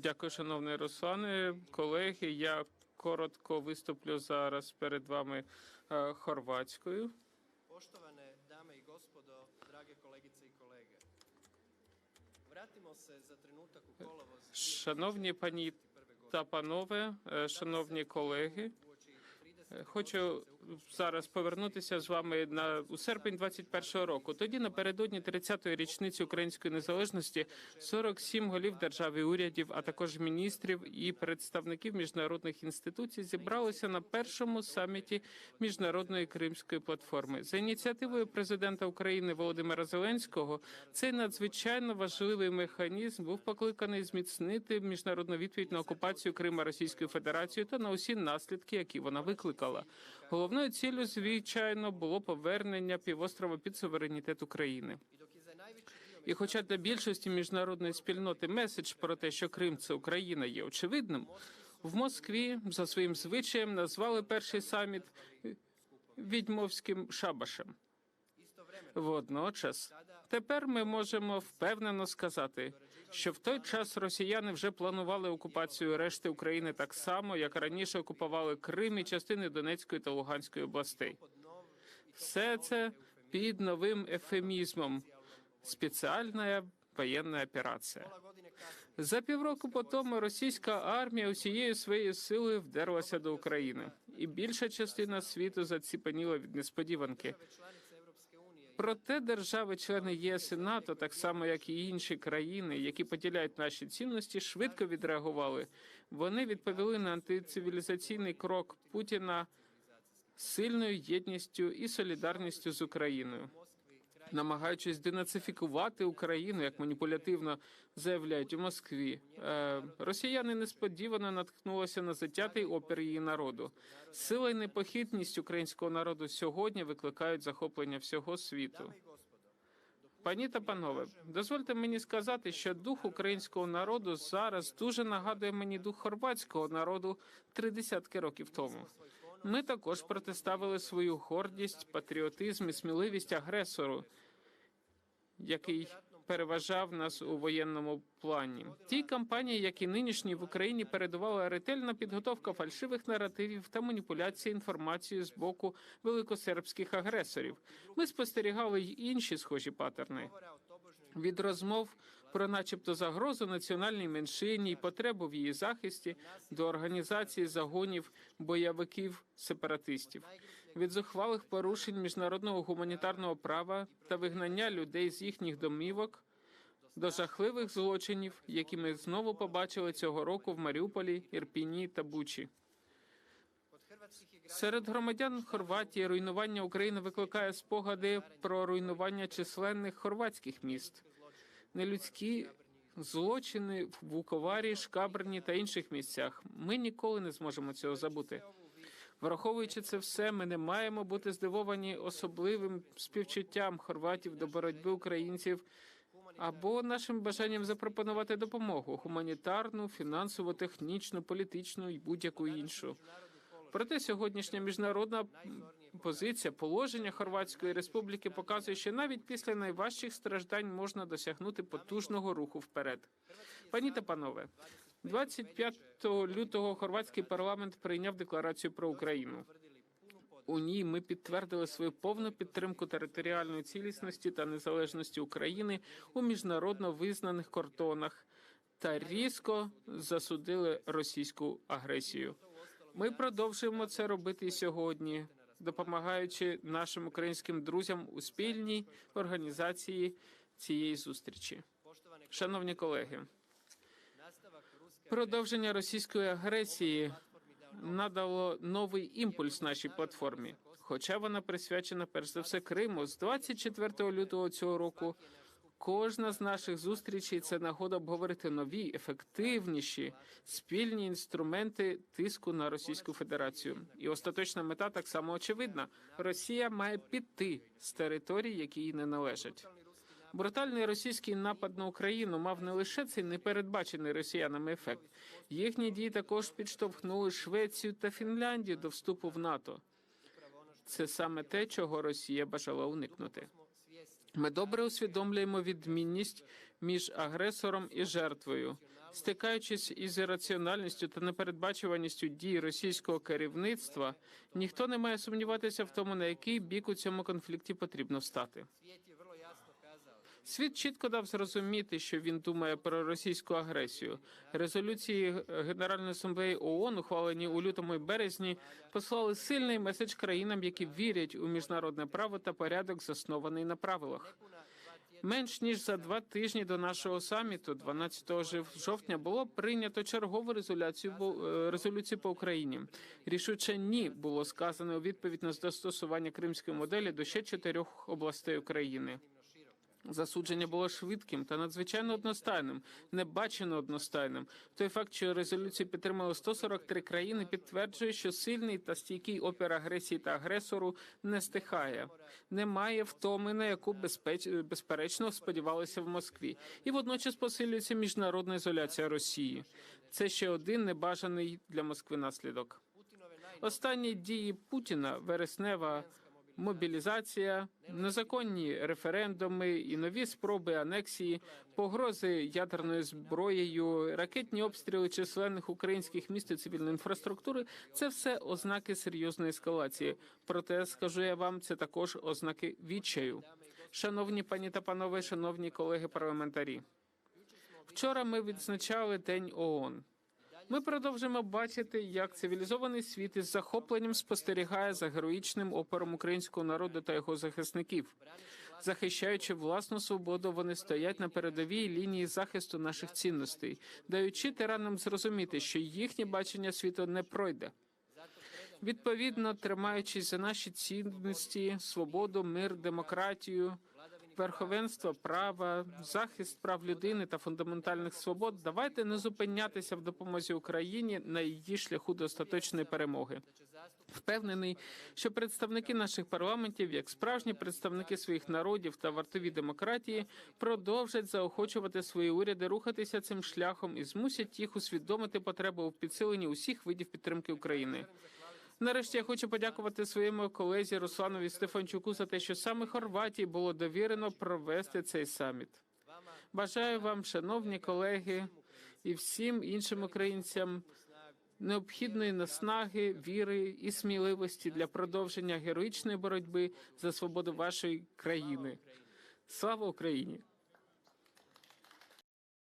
Дякую, шановний Руслане. Колеги, я коротко виступлю зараз перед вами е, хорватською. poštovane dame i gospodo, drage kolegice i kolege. Vratimo se za trenutak u kolovoz Шановні пані та панове, е, шановні колеги, uoči 30. е, хочу зараз повернутися з вами на у серпень 21-го року. Тоді напередодні 30-ї річниці української незалежності 47 голів держав і урядів, а також міністрів і представників міжнародних інституцій зібралися на першому саміті міжнародної кримської платформи. За ініціативою президента України Володимира Зеленського цей надзвичайно важливий механізм був покликаний зміцнити міжнародну відповідь на окупацію Крима Російською Федерацією та на усі наслідки, які вона викликала. Головною ціллю, звичайно, було повернення півострова під суверенітет України. І хоча для більшості міжнародної спільноти меседж про те, що Крим це Україна, є очевидним, в Москві за своїм звичаєм назвали перший саміт відьмовським шабашем. Водночас, тепер ми можемо впевнено сказати, що в той час росіяни вже планували окупацію решти України так само, як раніше окупували Крим і частини Донецької та Луганської областей. Все це під новим ефемізмом спеціальна воєнна операція. За півроку по тому російська армія усією своєю силою вдерлася до України, і більша частина світу заціпаніла від несподіванки. Проте держави-члени ЄС і НАТО, так само як і інші країни, які поділяють наші цінності, швидко відреагували. Вони відповіли на антицивілізаційний крок Путіна сильною єдністю і солідарністю з Україною. Намагаючись денацифікувати Україну, як маніпулятивно заявляють у Москві. Е, росіяни несподівано наткнулися на затятий опір її народу. Сила і непохитність українського народу сьогодні викликають захоплення всього світу. Пані та панове, дозвольте мені сказати, що дух українського народу зараз дуже нагадує мені дух хорватського народу три десятки років тому. Ми також протиставили свою гордість, патріотизм і сміливість агресору, який переважав нас у воєнному плані. Тій кампанії, як і нинішній в Україні, передувала ретельна підготовка фальшивих наративів та маніпуляції інформацією з боку великосербських агресорів. Ми спостерігали й інші схожі патерни. Від розмов про, начебто, загрозу національній меншині і потребу в її захисті до організації загонів бойовиків сепаратистів, від зухвалих порушень міжнародного гуманітарного права та вигнання людей з їхніх домівок до жахливих злочинів, які ми знову побачили цього року в Маріуполі, Ірпіні та Бучі. Серед громадян Хорватії руйнування України викликає спогади про руйнування численних хорватських міст, нелюдські злочини в Вуковарі, Шкаберні та інших місцях. Ми ніколи не зможемо цього забути. Враховуючи це все, ми не маємо бути здивовані особливим співчуттям хорватів до боротьби українців або нашим бажанням запропонувати допомогу гуманітарну, фінансову, технічну, політичну і будь-яку іншу. Проте сьогоднішня міжнародна позиція положення Хорватської республіки показує, що навіть після найважчих страждань можна досягнути потужного руху вперед. Пані та панове, 25 лютого хорватський парламент прийняв декларацію про Україну. У ній ми підтвердили свою повну підтримку територіальної цілісності та незалежності України у міжнародно визнаних кордонах та різко засудили російську агресію. Ми продовжуємо це робити і сьогодні, допомагаючи нашим українським друзям у спільній організації цієї зустрічі. Шановні колеги, продовження російської агресії надало новий імпульс нашій платформі, хоча вона присвячена перш за все Криму. З 24 лютого цього року кожна з наших зустрічей це нагода обговорити нові, ефективніші спільні інструменти тиску на Російську Федерацію. І остаточна мета так само очевидна: Росія має піти з територій, які їй не належать. Брутальний російський напад на Україну мав не лише цей непередбачений росіянами ефект. Їхні дії також підштовхнули Швецію та Фінляндію до вступу в НАТО. Це саме те, чого Росія бажала уникнути. Ми добре усвідомлюємо відмінність між агресором і жертвою. Стикаючись із ірраціональністю та непередбачуваністю дій російського керівництва, ніхто не має сумніватися в тому, на який бік у цьому конфлікті потрібно стати. Світ чітко дав зрозуміти, що він думає про російську агресію. Резолюції Генеральної асамблеї ООН, ухвалені у лютому і березні, послали сильний меседж країнам, які вірять у міжнародне право та порядок, заснований на правилах. Менш ніж за два тижні до нашого саміту, 12 жовтня, було прийнято чергову резолюцію е, резолюцію по Україні. Рішуче ні було сказано у відповідь на застосування кримської моделі до ще чотирьох областей України. Засудження було швидким та надзвичайно одностайним, небачено одностайним. Той факт, що резолюцію підтримали 143 країни, підтверджує, що сильний та стійкий опір агресії та агресору не стихає. Немає втоми, на яку безпеч... безперечно сподівалися в Москві, і водночас посилюється міжнародна ізоляція Росії. Це ще один небажаний для Москви наслідок. Останні дії Путіна вереснева мобілізація, незаконні референдуми і нові спроби анексії, погрози ядерною зброєю, ракетні обстріли численних українських міст і цивільної інфраструктури це все ознаки серйозної ескалації. Проте скажу я вам, це також ознаки відчаю. Шановні пані та панове, шановні колеги парламентарі. Вчора ми відзначали День ООН. Ми продовжимо бачити, як цивілізований світ із захопленням спостерігає за героїчним опором українського народу та його захисників. Захищаючи власну свободу, вони стоять на передовій лінії захисту наших цінностей, даючи тиранам зрозуміти, що їхнє бачення світу не пройде. Відповідно, тримаючись за наші цінності, свободу, мир, демократію, верховенство права, захист прав людини та фундаментальних свобод, давайте не зупинятися в допомозі Україні на її шляху до остаточної перемоги. Впевнений, що представники наших парламентів, як справжні представники своїх народів та вартові демократії, продовжать заохочувати свої уряди рухатися цим шляхом і змусять їх усвідомити потребу у підсиленні усіх видів підтримки України. Нарешті я хочу подякувати своєму колезі Русланові Стефанчуку за те, що саме Хорватії було довірено провести цей саміт. Бажаю вам, шановні колеги, і всім іншим українцям необхідної наснаги, віри і сміливості для продовження героїчної боротьби за свободу вашої країни. Слава Україні!